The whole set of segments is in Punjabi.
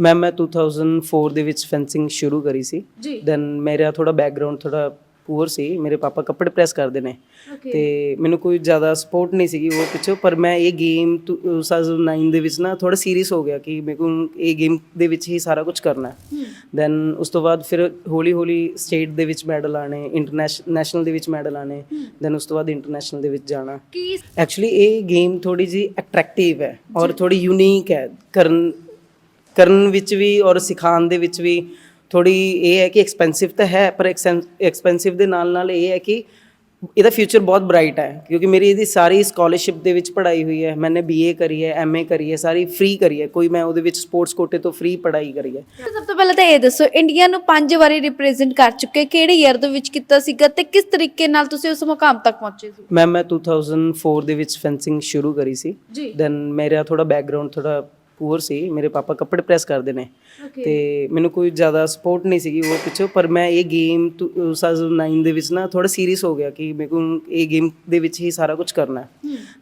ਮੈਂ ਮੈਂ 2004 ਦੇ ਵਿੱਚ ਫੈਂਸਿੰਗ ਸ਼ੁਰੂ ਕਰੀ ਸੀ। ਜੀ। ਦੈਨ ਮੇਰਾ ਥੋੜਾ ਬੈਕਗ੍ਰਾਉਂਡ ਥੋੜਾ ਪੂਅਰ ਸੀ। ਮੇਰੇ ਪਾਪਾ ਕੱਪੜੇ ਪ੍ਰੈਸ ਕਰਦੇ ਨੇ। ਤੇ ਮੈਨੂੰ ਕੋਈ ਜ਼ਿਆਦਾ ਸਪੋਰਟ ਨਹੀਂ ਸੀਗੀ ਉਹ ਪਿੱਛੋਂ। ਪਰ ਮੈਂ ਇਹ ਗੇਮ 2009 ਦੇ ਵਿੱਚ ਨਾ ਥੋੜਾ ਸੀਰੀਅਸ ਹੋ ਗਿਆ ਕਿ ਮੇਰੇ ਕੋਲ ਇਹ ਗੇਮ ਦੇ ਵਿੱਚ ਹੀ ਸਾਰਾ ਕੁਝ ਕਰਨਾ ਹੈ। ਦੈਨ ਉਸ ਤੋਂ ਬਾਅਦ ਫਿਰ ਹੌਲੀ ਹੌਲੀ ਸਟੇਟ ਦੇ ਵਿੱਚ ਮੈਡਲ ਆਣੇ ਇੰਟਰਨੈਸ਼ਨਲ ਨੈਸ਼ਨਲ ਦੇ ਵਿੱਚ ਮੈਡਲ ਆਣੇ ਦੈਨ ਉਸ ਤੋਂ ਬਾਅਦ ਇੰਟਰਨੈਸ਼ਨਲ ਦੇ ਵਿੱਚ ਜਾਣਾ। ਐਕਚੁਅਲੀ ਇਹ ਗੇਮ ਥੋੜੀ ਜੀ ਅਟਰੈਕਟਿਵ ਹੈ। ਔਰ ਥੋੜੀ ਯੂਨੀਕ ਹੈ। ਕਰਨ ਕਰਨ ਵਿੱਚ ਵੀ ਔਰ ਸਿਖਾਉਣ ਦੇ ਵਿੱਚ ਵੀ ਥੋੜੀ ਇਹ ਹੈ ਕਿ ਐਕਸਪੈਂਸਿਵ ਤਾਂ ਹੈ ਪਰ ਐਕਸਪੈਂਸਿਵ ਦੇ ਨਾਲ ਨਾਲ ਇਹ ਹੈ ਕਿ ਇਹਦਾ ਫਿਊਚਰ ਬਹੁਤ ਬ੍ਰਾਈਟ ਹੈ ਕਿਉਂਕਿ ਮੇਰੀ ਇਹਦੀ ਸਾਰੀ ਸਕਾਲਰਸ਼ਿਪ ਦੇ ਵਿੱਚ ਪੜ੍ਹਾਈ ਹੋਈ ਹੈ ਮੈंने ਬੀਏ ਕਰੀ ਹੈ ਐਮਏ ਕਰੀ ਹੈ ਸਾਰੀ ਫ੍ਰੀ ਕਰੀ ਹੈ ਕੋਈ ਮੈਂ ਉਹਦੇ ਵਿੱਚ ਸਪੋਰਟਸ ਕੋਟੇ ਤੋਂ ਫ੍ਰੀ ਪੜ੍ਹਾਈ ਕਰੀ ਹੈ। ਸਭ ਤੋਂ ਪਹਿਲਾਂ ਤਾਂ ਇਹ ਦੱਸੋ ਇੰਡੀਆ ਨੂੰ ਪੰਜ ਵਾਰੀ ਰਿਪਰੈਜ਼ੈਂਟ ਕਰ ਚੁੱਕੇ ਕਿਹੜੇ ਈਅਰ ਦੇ ਵਿੱਚ ਕੀਤਾ ਸੀਗਾ ਤੇ ਕਿਸ ਤਰੀਕੇ ਨਾਲ ਤੁਸੀਂ ਉਸ ਮੁਕਾਮ ਤੱਕ ਪਹੁੰਚੇ ਸੀ? ਮੈਂ ਮੈਂ 2004 ਦੇ ਵਿੱਚ ਫੈਂਸਿੰਗ ਸ਼ੁਰੂ ਕਰੀ ਸੀ। ਦੈਨ ਮੇਰਾ ਥੋੜਾ ਬੈਕਗ੍ਰਾਉਂਡ ਥੋੜਾ ਪੂਅਰ ਸੀ ਮੇਰੇ ਪਾਪਾ ਕੱਪੜੇ ਪ੍ਰੈਸ ਕਰਦੇ ਨੇ। ਤੇ ਮੈਨੂੰ ਕੋਈ ਜ਼ਿਆਦਾ ਸਪੋਰਟ ਨਹੀਂ ਸੀਗੀ ਉਹ ਪਿੱਛੋਂ ਪਰ ਮੈਂ ਇਹ ਗੇਮ 2009 ਦੇ ਵਿੱਚ ਨਾ ਥੋੜਾ ਸੀਰੀਅਸ ਹੋ ਗਿਆ ਕਿ ਮੇਰੇ ਕੋਲ ਇਹ ਗੇਮ ਦੇ ਵਿੱਚ ਹੀ ਸਾਰਾ ਕੁਝ ਕਰਨਾ ਹੈ।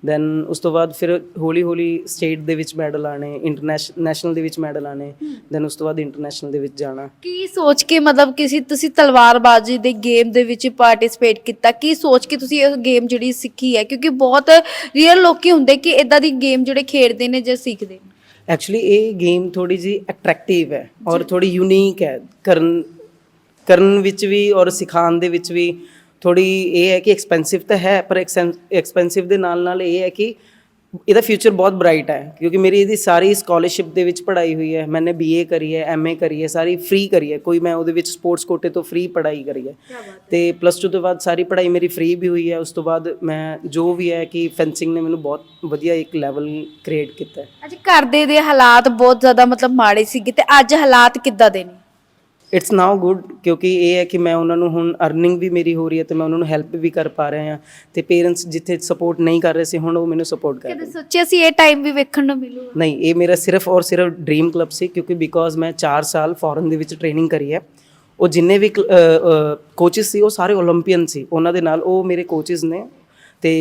ਦੈਨ ਉਸ ਤੋਂ ਬਾਅਦ ਫਿਰ ਹੌਲੀ ਹੌਲੀ ਸਟੇਟ ਦੇ ਵਿੱਚ ਮੈਡਲ ਆਣੇ ਇੰਟਰਨੈਸ਼ਨਲ ਨੈਸ਼ਨਲ ਦੇ ਵਿੱਚ ਮੈਡਲ ਆਣੇ ਦੈਨ ਉਸ ਤੋਂ ਬਾਅਦ ਇੰਟਰਨੈਸ਼ਨਲ ਦੇ ਵਿੱਚ ਜਾਣਾ। ਕੀ ਸੋਚ ਕੇ ਮਤਲਬ ਕਿਸੇ ਤੁਸੀਂ ਤਲਵਾਰਬਾਜ਼ੀ ਦੇ ਗੇਮ ਦੇ ਵਿੱਚ ਪਾਰਟਿਸਿਪੇਟ ਕੀਤਾ? ਕੀ ਸੋਚ ਕੇ ਤੁਸੀਂ ਇਹ ਗੇਮ ਜਿਹੜੀ ਸਿੱਖੀ ਹੈ? ਕਿਉਂਕਿ ਬਹੁਤ ਰੀਅਲ ਲੋਕੀ ਹੁੰਦੇ ਕਿ ਇਦਾਂ ਦੀ ਗੇਮ ਜਿਹੜੇ ਖੇਡਦੇ ਨੇ ਜਾਂ ਸਿੱਖਦੇ ਨੇ। ਐਕਚੁਅਲੀ ਇਹ ਗੇਮ ਥੋੜੀ ਜੀ ਅਟਰੈਕਟਿਵ ਹੈ ਔਰ ਥੋੜੀ ਯੂਨੀਕ ਹੈ। ਕਰਨ ਕਰਨ ਵਿੱਚ ਵੀ ਔਰ ਸਿਖਾਉਣ ਦੇ ਵਿੱਚ ਵੀ ਥੋੜੀ ਇਹ ਹੈ ਕਿ ਐਕਸਪੈਂਸਿਵ ਤਾਂ ਹੈ ਪਰ ਐਕਸਪੈਂਸਿਵ ਦੇ ਨਾਲ ਨਾਲ ਇਹ ਹੈ ਕਿ ਇਹਦਾ ਫਿਊਚਰ ਬਹੁਤ ਬ੍ਰਾਈਟ ਹੈ ਕਿਉਂਕਿ ਮੇਰੀ ਇਹਦੀ ਸਾਰੀ ਸਕਾਲਰਸ਼ਿਪ ਦੇ ਵਿੱਚ ਪੜ੍ਹਾਈ ਹੋਈ ਹੈ ਮੈंने ਬੀਏ ਕਰੀ ਹੈ ਐਮਏ ਕਰੀ ਹੈ ਸਾਰੀ ਫ੍ਰੀ ਕਰੀ ਹੈ ਕੋਈ ਮੈਂ ਉਹਦੇ ਵਿੱਚ ਸਪੋਰਟਸ ਕੋਟੇ ਤੋਂ ਫ੍ਰੀ ਪੜ੍ਹਾਈ ਕਰੀ ਹੈ। ਤੇ ਪਲੱਸ 2 ਤੋਂ ਬਾਅਦ ਸਾਰੀ ਪੜ੍ਹਾਈ ਮੇਰੀ ਫ੍ਰੀ ਵੀ ਹੋਈ ਹੈ ਉਸ ਤੋਂ ਬਾਅਦ ਮੈਂ ਜੋ ਵੀ ਹੈ ਕਿ ਫੈਂਸਿੰਗ ਨੇ ਮੈਨੂੰ ਬਹੁਤ ਵਧੀਆ ਇੱਕ ਲੈਵਲ ਕ੍ਰੀਏਟ ਕੀਤਾ ਹੈ। ਅੱਛਾ ਘਰ ਦੇ ਦੇ ਹਾਲਾਤ ਬਹੁਤ ਜ਼ਿਆਦਾ ਮਤਲਬ ਮਾੜੇ ਸੀਗੇ ਤੇ ਅੱਜ ਹਾਲਾਤ ਕਿੱਦਾਂ ਦੇ ਨੇ? ਇਟਸ ਨਾਓ ਗੁੱਡ ਕਿਉਂਕਿ ਇਹ ਹੈ ਕਿ ਮੈਂ ਉਹਨਾਂ ਨੂੰ ਹੁਣ ਅਰਨਿੰਗ ਵੀ ਮੇਰੀ ਹੋ ਰਹੀ ਹੈ ਤੇ ਮੈਂ ਉਹਨਾਂ ਨੂੰ ਹੈਲਪ ਵੀ ਕਰ ਪਾ ਰਿਹਾ ਹਾਂ ਤੇ ਪੇਰੈਂਟਸ ਜਿੱਥੇ ਸਪੋਰਟ ਨਹੀਂ ਕਰ ਰਹੇ ਸੀ ਹੁਣ ਉਹ ਮੈਨੂੰ ਸਪੋਰਟ ਕਰ ਰਹੇ ਕਦੇ ਸੋਚਿਆ ਸੀ ਇਹ ਟਾਈਮ ਵੀ ਵੇਖਣ ਨੂੰ ਮਿਲੂਗਾ ਨਹੀਂ ਇਹ ਮੇਰਾ ਸਿਰਫ ਔਰ ਸਿਰਫ ਡ੍ਰੀਮ ਕਲੱਬ ਸੀ ਕਿਉਂਕਿ ਬਿਕੋਜ਼ ਮੈਂ 4 ਸਾਲ ਫੋਰਨ ਦੇ ਵਿੱਚ ਟ੍ਰੇਨਿੰਗ ਕਰੀ ਹੈ। ਉਹ ਜਿੰਨੇ ਵੀ ਕੋਚਸ ਸੀ ਉਹ ਸਾਰੇ 올림픽ਨ ਸੀ। ਉਹਨਾਂ ਦੇ ਨਾਲ ਉਹ ਮੇਰੇ ਕੋਚਸ ਨੇ ਤੇ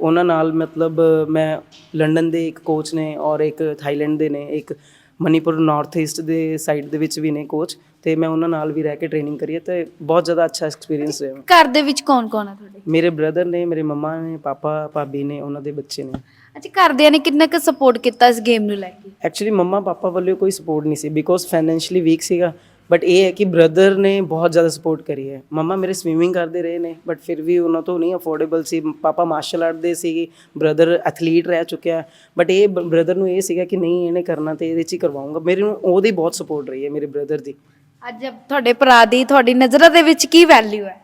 ਉਹਨਾਂ ਨਾਲ ਮਤਲਬ ਮੈਂ ਲੰਡਨ ਦੇ ਇੱਕ ਕੋਚ ਨੇ ਔਰ ਇੱਕ ਥਾਈਲੈਂਡ ਦੇ ਨੇ ਇੱਕ ਮਨੀਪੁਰ ਨਾਰਥ ਈਸਟ ਦੇ ਸਾਈਡ ਦੇ ਵਿੱਚ ਵੀ ਨੇ ਕੋਚ ਤੇ ਮੈਂ ਉਹਨਾਂ ਨਾਲ ਵੀ ਰਹਿ ਕੇ ਟ੍ਰੇਨਿੰਗ ਕਰੀ ਹੈ ਤੇ ਬਹੁਤ ਜ਼ਿਆਦਾ ਅੱਛਾ ਐਕਸਪੀਰੀਅੰਸ ਰਿਹਾ। ਘਰ ਦੇ ਵਿੱਚ ਕੌਣ ਕੌਣ ਆ ਤੁਹਾਡੇ? ਮੇਰੇ ਬ੍ਰਦਰ ਨੇ ਮੇਰੇ ਮੰਮਾ ਨੇ ਪਾਪਾ ਭਾਬੀ ਨੇ ਉਹਨਾਂ ਦੇ ਬੱਚੇ ਨੇ। ਅੱਛਾ ਘਰਦਿਆਂ ਨੇ ਕਿੰਨਾ ਕੁ ਸਪੋਰਟ ਕੀਤਾ ਇਸ ਗੇਮ ਨੂੰ ਲੈ ਕੇ? ਐਕਚੁਅਲੀ ਮੰਮਾ ਪਾਪਾ ਵੱਲੋਂ ਕੋਈ ਸਪੋਰਟ ਨਹੀਂ ਸੀ ਬਿਕੋਜ਼ ਫਾਈਨੈਂਸ਼ੀਅਲੀ ਵੀਕ ਸੀਗਾ। ਬਟ ਇਹ ਹੈ ਕਿ ਬ੍ਰਦਰ ਨੇ ਬਹੁਤ ਜ਼ਿਆਦਾ ਸਪੋਰਟ ਕਰੀ ਹੈ। ਮੰਮਾ ਮੇਰੇ ਸਵੀਮਿੰਗ ਕਰਦੇ ਰਹੇ ਨੇ ਬਟ ਫਿਰ ਵੀ ਉਹਨਾਂ ਤੋਂ ਨਹੀਂ ਅਫੋਰਡੇਬਲ ਸੀ। ਪਾਪਾ ਮਾਰਸ਼ਲ ਆਰਟ ਦੇ ਸੀ ਬ੍ਰਦਰ ਐਥਲੀਟ ਰਹਿ ਚੁੱਕਿਆ। ਬਟ ਇਹ ਬ੍ਰਦਰ ਨੂੰ ਇਹ ਸੀਗਾ ਕਿ ਨਹੀਂ ਇਹਨੇ ਕਰਨਾ ਤੇ ਇਹਦੇ 'ਚ ਹੀ ਕਰਵਾਉਂਗਾ। ਮੇਰੇ ਨੂੰ ਉਹਦੀ ਬਹੁਤ ਸਪੋਰਟ ਰਹੀ ਹੈ ਮੇਰੇ ਬ੍ਰਦਰ ਦੀ। ਅੱਜ ਤੁਹਾਡੇ ਭਰਾ ਦੀ ਤੁਹਾਡੀ ਨਜ਼ਰਾਂ ਦੇ ਵਿੱਚ ਕੀ ਵੈਲਿਊ ਹੈ?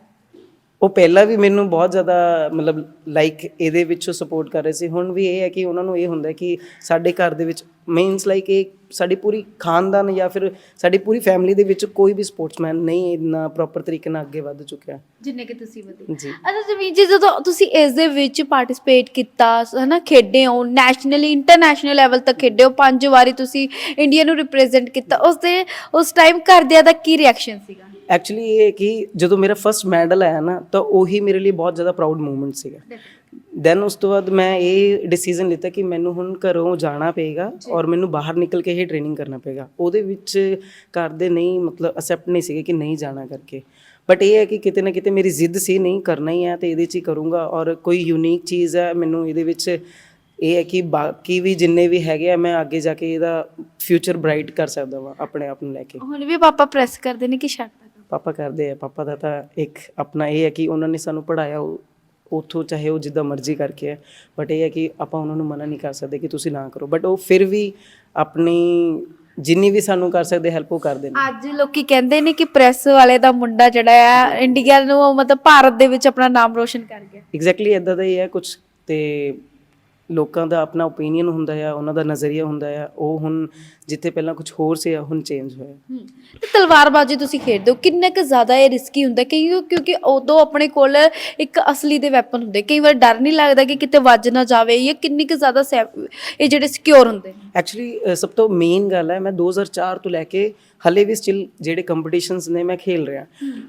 ਉਹ ਪਹਿਲਾਂ ਵੀ ਮੈਨੂੰ ਬਹੁਤ ਜ਼ਿਆਦਾ ਮਤਲਬ ਲਾਈਕ ਇਹਦੇ ਵਿੱਚੋਂ ਸਪੋਰਟ ਕਰ ਰਹੇ ਸੀ। ਹੁਣ ਵੀ ਇਹ ਹੈ ਕਿ ਉਹਨਾਂ ਨੂੰ ਇਹ ਹੁੰਦਾ ਕਿ ਸਾਡੇ ਘਰ ਦੇ ਵਿੱਚ ਮੀਨਸ ਲਾਈਕ ਇਹ ਸਾਡੀ ਪੂਰੀ ਖਾਨਦਾਨ ਜਾਂ ਫਿਰ ਸਾਡੀ ਪੂਰੀ ਫੈਮਿਲੀ ਦੇ ਵਿੱਚ ਕੋਈ ਵੀ ਸਪੋਰਟਸਮੈਨ ਨਹੀਂ ਇੰਨਾ ਪ੍ਰੋਪਰ ਤਰੀਕੇ ਨਾਲ ਅੱਗੇ ਵੱਧ ਚੁੱਕਿਆ ਜਿੰਨੇ ਕਿ ਤੁਸੀਂ ਵਧੇ। ਜੀ। ਅੱਛਾ ਜਮੀਨ ਜੀ ਜਦੋਂ ਤੁਸੀਂ ਇਸ ਦੇ ਵਿੱਚ ਪਾਰਟਿਸਿਪੇਟ ਕੀਤਾ ਹਨਾ ਖੇਡੇ ਹੋ ਨੈਸ਼ਨਲੀ ਇੰਟਰਨੈਸ਼ਨਲ ਲੈਵਲ ਤੱਕ ਖੇਡੇ ਹੋ ਪੰਜ ਵਾਰੀ ਤੁਸੀਂ ਇੰਡੀਆ ਨੂੰ ਰਿਪਰੈਜ਼ੈਂਟ ਕੀਤਾ ਉਸ ਦੇ ਉਸ ਟਾਈਮ ਘਰਦਿਆਂ ਦਾ ਕੀ ਰਿਐਕਸ਼ਨ ਸੀਗਾ? ਐਕਚੁਅਲੀ ਇਹ ਹੈ ਕਿ ਜਦੋਂ ਮੇਰਾ ਫਰਸਟ ਮੈਡਲ ਆਇਆ ਨਾ ਤਾਂ ਉਹੀ ਮੇਰੇ ਲਈ ਬਹੁਤ ਜ਼ਿਆਦਾ ਪ੍ਰਾਊਡ ਮੂਮੈਂਟ ਸੀਗਾ। ਦੈਨ ਉਸ ਤੋਂ ਬਾਅਦ ਮੈਂ ਇਹ ਡਿਸੀਜਨ ਲਿੱਤਾ ਕਿ ਮੈਨੂੰ ਹੁਣ ਘਰੋਂ ਜਾਣਾ ਪਏਗਾ ਔਰ ਮੈਨੂੰ ਬਾਹਰ ਨਿਕਲ ਕੇ ਹੀ ਟ੍ਰੇਨਿੰਗ ਕਰਨਾ ਪਏਗਾ। ਉਹਦੇ ਵਿੱਚ ਘਰ ਦੇ ਨਹੀਂ ਮਤਲਬ ਅਸੈਪਟ ਨਹੀਂ ਸੀਗੇ ਕਿ ਨਹੀਂ ਜਾਣਾ ਕਰਕੇ। ਬਟ ਇਹ ਹੈ ਕਿ ਕਿਤੇ ਨਾ ਕਿਤੇ ਮੇਰੀ ਜ਼ਿੱਦ ਸੀ ਨਹੀਂ ਕਰਨਾ ਹੀ ਹੈ ਤੇ ਇਹਦੇ 'ਚ ਹੀ ਕਰੂੰਗਾ ਔਰ ਕੋਈ ਯੂਨੀਕ ਚੀਜ਼ ਹੈ ਮੈਨੂੰ ਇਹਦੇ ਵਿੱਚ ਇਹ ਹੈ ਕਿ ਬਾਕੀ ਵੀ ਜਿੰਨੇ ਵੀ ਹੈਗੇ ਆ ਮੈਂ ਅੱਗੇ ਜਾ ਕੇ ਇਹਦਾ ਫਿਊਚਰ ਬ੍ਰਾਈਟ ਕਰ ਸਕਦਾ ਵਾਂ ਆਪਣੇ ਆਪ ਨੂੰ ਲੈ ਕੇ। ਹੁਣ ਵੀ ਪਾਪਾ ਪ੍ਰੈਸ ਕਰਦੇ ਨੇ ਕਿ ਛੱਡ। ਪਾਪਾ ਕਰਦੇ ਆ ਪਾਪਾ ਦਾ ਤਾਂ ਇੱਕ ਆਪਣਾ ਇਹ ਹੈ ਕਿ ਉਹਨਾਂ ਨੇ ਸਾਨੂੰ ਪੜਾਇਆ ਉਥੋਂ ਚਾਹੇ ਉਹ ਜਿੱਦਾਂ ਮਰਜ਼ੀ ਕਰਕੇ ਹੈ ਬਟ ਇਹ ਹੈ ਕਿ ਆਪਾਂ ਉਹਨਾਂ ਨੂੰ ਮਨਾ ਨਹੀਂ ਕਰ ਸਕਦੇ ਕਿ ਤੁਸੀਂ ਨਾ ਕਰੋ ਬਟ ਉਹ ਫਿਰ ਵੀ ਆਪਣੀ ਜਿੰਨੀ ਵੀ ਸਾਨੂੰ ਕਰ ਸਕਦੇ ਹੈਲਪ ਉਹ ਕਰਦੇ ਨੇ। ਅੱਜ ਲੋਕੀ ਕਹਿੰਦੇ ਨੇ ਕਿ ਪ੍ਰੈਸ ਵਾਲੇ ਦਾ ਮੁੰਡਾ ਜਿਹੜਾ ਆ ਇੰਡੀਆ ਨੂੰ ਮਤਲਬ ਭਾਰਤ ਦੇ ਵਿੱਚ ਆਪਣਾ ਨਾਮ ਰੋਸ਼ਨ ਕਰ ਗਿਆ। ਐਗਜ਼ੈਕਟਲੀ ਇਦਾਂ ਦਾ ਹੀ ਹੈ ਕੁਝ ਤੇ ਲੋਕਾਂ ਦਾ ਆਪਣਾ ਓਪੀਨੀਅਨ ਹੁੰਦਾ ਆ ਉਹਨਾਂ ਦਾ ਨਜ਼ਰੀਆ ਹੁੰਦਾ ਆ ਉਹ ਹੁਣ ਜਿੱਥੇ ਪਹਿਲਾਂ ਕੁਝ ਹੋਰ ਸੀ ਹੁਣ ਚੇਂਜ ਹੋਇਆ। ਤੇ ਤਲਵਾਰਬਾਜ਼ੀ ਤੁਸੀਂ ਖੇਡਦੇ ਹੋ ਕਿੰਨਾ ਕੁ ਜ਼ਿਆਦਾ ਇਹ ਰਿਸਕੀ ਹੁੰਦਾ? ਕਿਉਂ ਕਿਉਂਕਿ ਉਦੋਂ ਆਪਣੇ ਕੋਲ ਇੱਕ ਅਸਲੀ ਦੇ ਵੈਪਨ ਹੁੰਦੇ ਕਈ ਵਾਰ ਡਰ ਨਹੀਂ ਲੱਗਦਾ ਕਿ ਕਿਤੇ ਵੱਜ ਨਾ ਜਾਵੇ ਜਾਂ ਕਿੰਨੀ ਕੁ ਜ਼ਿਆਦਾ ਸੈ- ਇਹ ਜਿਹੜੇ ਸਿਕਿਉਰ ਹੁੰਦੇ ਨੇ? ਐਕਚੁਅਲੀ ਸਭ ਤੋਂ ਮੇਨ ਗੱਲ ਹੈ ਮੈਂ 2004 ਤੋਂ ਲੈ ਕੇ ਹਲੇ ਵੀ ਸਟਿਲ ਜਿਹੜੇ ਕੰਪੀਟੀਸ਼ਨਸ ਨੇ ਮੈਂ ਖੇਲ ਰਿਹਾ।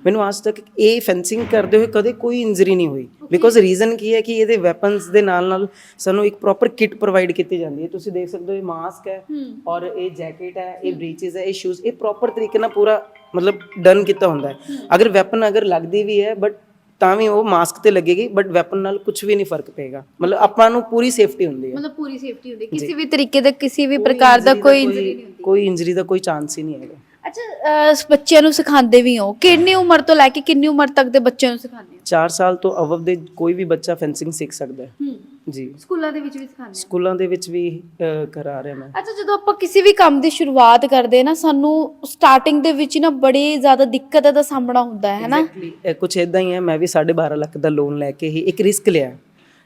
ਮੈਨੂੰ ਅੱਜ ਤੱਕ ਇਹ ਫੈਂਸਿੰਗ ਕਰਦੇ ਹੋਏ ਕਦੇ ਕੋਈ ਇੰਜਰੀ ਨਹੀਂ ਹੋਈ। ਬਿਕੋਜ਼ ਰੀਜ਼ਨ ਕੀ ਹੈ ਕਿ ਇਹਦੇ ਵੈਪਨਸ ਦੇ ਨਾਲ ਨਾਲ ਸਾਨੂੰ ਇੱਕ ਪ੍ਰੋਪਰ ਕਿਟ ਪ੍ਰੋਵਾਈਡ ਕੀਤੀ ਜਾਂਦੀ ਹੈ। ਤੁਸੀਂ ਦੇਖ ਸਕਦੇ ਹੋ ਇਹ ਮਾਸਕ ਹੈ ਔਰ ਇਹ ਜੈਕਟ ਹੈ ਇਹ ਬ੍ਰੀਚਸ ਹੈ ਇਹ ਸ਼ੂਜ਼ ਇਹ ਪ੍ਰੋਪਰ ਤਰੀਕੇ ਨਾਲ ਪੂਰਾ ਮਤਲਬ ਡਨ ਕੀਤਾ ਹੁੰਦਾ ਹੈ। ਅਗਰ ਵੈਪਨ ਅਗਰ ਲੱਗਦੀ ਵੀ ਹੈ ਬਟ ਤਾਂ ਵੀ ਉਹ ਮਾਸਕ ਤੇ ਲੱਗੇਗੀ ਬਟ ਵੈਪਨ ਨਾਲ ਕੁਝ ਵੀ ਨਹੀਂ ਫ਼ਰਕ ਪਏਗਾ। ਮਤਲਬ ਆਪਾਂ ਨੂੰ ਪੂਰੀ ਸੇਫਟੀ ਹੁੰਦੀ ਹੈ। ਮਤਲਬ ਪੂਰੀ ਸੇਫਟੀ ਹੁੰਦੀ ਕਿਸੇ ਵੀ ਤਰੀਕੇ ਦਾ ਕਿਸੇ ਵੀ ਪ੍ਰਕਾਰ ਦਾ ਕੋਈ ਇੰਜਰੀ ਨਹੀਂ ਹੁੰਦੀ। ਕੋਈ ਇੰਜਰੀ ਦਾ ਕੋਈ ਚਾਂਸ ਹੀ ਨਹੀਂ ਹੈਗਾ। ਅੱਛਾ ਅਹ, ਬੱਚਿਆਂ ਨੂੰ ਸਿਖਾਉਂਦੇ ਵੀ ਹੋ। ਕਿੰਨੀ ਉਮਰ ਤੋਂ ਲੈ ਕੇ ਕਿੰਨੀ ਉਮਰ ਤੱਕ ਦੇ ਬੱਚਿਆਂ ਨੂੰ ਸਿਖਾਉਂਦੇ 4 ਸਾਲ ਤੋਂ ਅਵਵ ਦੇ ਕੋਈ ਵੀ ਬੱਚਾ ਫੈਂਸਿੰਗ ਸਿੱਖ ਸਕਦਾ ਹੈ। ਹੋ। ਹੂੰ ਜੀ। ਸਕੂਲਾਂ ਦੇ ਵਿੱਚ ਵੀ ਸਿਖਾਉਂਦੇ ਹੋ? ਸਕੂਲਾਂ ਦੇ ਵਿੱਚ ਵੀ ਅਹ, ਕਰਾ ਰਿਹਾ ਮੈਂ। ਅੱਛਾ ਜਦੋਂ ਆਪਾਂ ਕਿਸੇ ਵੀ ਕੰਮ ਦੀ ਸ਼ੁਰੂਆਤ ਕਰਦੇ ਨਾ ਸਾਨੂੰ ਸਟਾਰਟਿੰਗ ਦੇ ਵਿੱਚ ਨਾ ਬੜੀ ਜ਼ਿਆਦਾ ਦਿੱਕਤ ਦਾ ਸਾਹਮਣਾ ਹੁੰਦਾ ਹੈ ਹੈਨਾ ਕੁਝ ਇਦਾਂ ਹੀ ਹੈ ਮੈਂ ਵੀ 12.5 ਲੱਖ ਦਾ ਲੋਨ ਲੈ ਕੇ ਹੀ ਇੱਕ ਰਿਸਕ ਲਿਆ।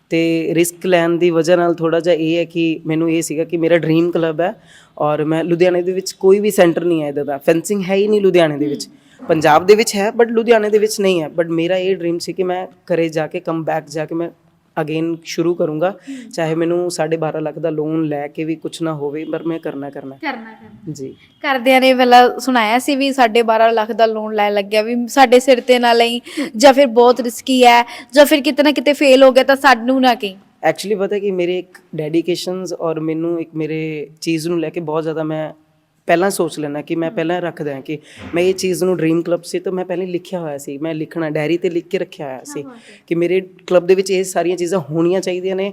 ਤੇ ਰਿਸਕ ਲੈਣ ਦੀ ਵਜ੍ਹਾ ਨਾਲ ਥੋੜਾ ਜਿਹਾ ਇਹ ਹੈ ਕਿ ਮੈਨੂੰ ਇਹ ਸੀਗਾ ਕਿ ਮੇਰਾ ਡ੍ਰੀਮ ਕਲੱਬ ਹੈ ਔਰ ਮੈਂ ਲੁਧਿਆਣੇ ਦੇ ਵਿੱਚ ਕੋਈ ਵੀ ਸੈਂਟਰ ਨਹੀਂ ਹੈ ਇਹਦਾ ਦਾ ਫੈਂਸਿੰਗ ਹੈ ਹੀ ਨਹੀਂ ਲੁਧਿਆਣੇ ਦੇ ਵਿੱਚ। ਪੰਜਾਬ ਦੇ ਵਿੱਚ ਹੈ ਬਟ ਲੁਧਿਆਣੇ ਦੇ ਵਿੱਚ ਨਹੀਂ ਹੈ। ਬਟ ਮੇਰਾ ਇਹ ਡ੍ਰੀਮ ਸੀ ਕਿ ਮੈਂ ਘਰੇ ਜਾ ਕੇ ਕਮ ਬੈਕ ਜਾ ਕੇ ਮੈਂ ਅਗੇਨ ਸ਼ੁਰੂ ਕਰੂੰਗਾ। ਚਾਹੇ ਮੈਨੂੰ 12.5 ਲੱਖ ਦਾ ਲੋਨ ਲੈ ਕੇ ਵੀ ਕੁਝ ਨਾ ਹੋਵੇ ਪਰ ਮੈਂ ਕਰਨਾ ਕਰਨਾ। ਕਰਨਾ ਕਰਨਾ ਜੀ। ਕਰਦਿਆਂ ਨੇ ਪਹਿਲਾਂ ਸੁਣਾਇਆ ਸੀ ਵੀ ਸਾਡੇ 12 ਲੱਖ ਦਾ ਲੋਨ ਲੈ ਲੱਗਿਆ ਵੀ ਸਾਡੇ ਸਿਰ ਤੇ ਨਾ ਲਈ ਜਾਂ ਫਿਰ ਬਹੁਤ ਰਿਸਕੀ ਹੈ ਜਾਂ ਫਿਰ ਕਿਤੇ ਨਾ ਕਿਤੇ ਫੇਲ ਹੋ ਗਿਆ ਤਾਂ ਸਾਨੂੰ ਨਾ ਕਹੀਂ। ਐਕਚੁਅਲੀ ਪਤਾ ਕਿ ਮੇਰੇ ਇੱਕ ਡੈਡੀਕੇਸ਼ਨਸ ਔਰ ਮੈਨੂੰ ਇੱਕ ਮੇਰੇ ਚੀਜ਼ ਨੂੰ ਲੈ ਕੇ ਬਹੁਤ ਜ਼ਿਆਦਾ ਮੈਂ ਪਹਿਲਾਂ ਸੋਚ ਲੈਣਾ ਕਿ ਮੈਂ ਪਹਿਲਾਂ ਰੱਖਦਾ ਹਾਂ ਕਿ ਮੈਂ ਇਹ ਚੀਜ਼ ਨੂੰ ਡ੍ਰੀਮ ਕਲੱਬ ਸੀ ਤਾਂ ਮੈਂ ਪਹਿਲਾਂ ਲਿਖਿਆ ਹੋਇਆ ਸੀ। ਮੈਂ ਲਿਖਣਾ ਡਾਇਰੀ ਤੇ ਲਿਖ ਕੇ ਰੱਖਿਆ ਹੋਇਆ ਸੀ ਕਿ ਮੇਰੇ ਕਲੱਬ ਦੇ ਵਿੱਚ ਇਹ ਸਾਰੀਆਂ ਚੀਜ਼ਾਂ ਹੋਣੀਆਂ ਚਾਹੀਦੀਆਂ ਨੇ।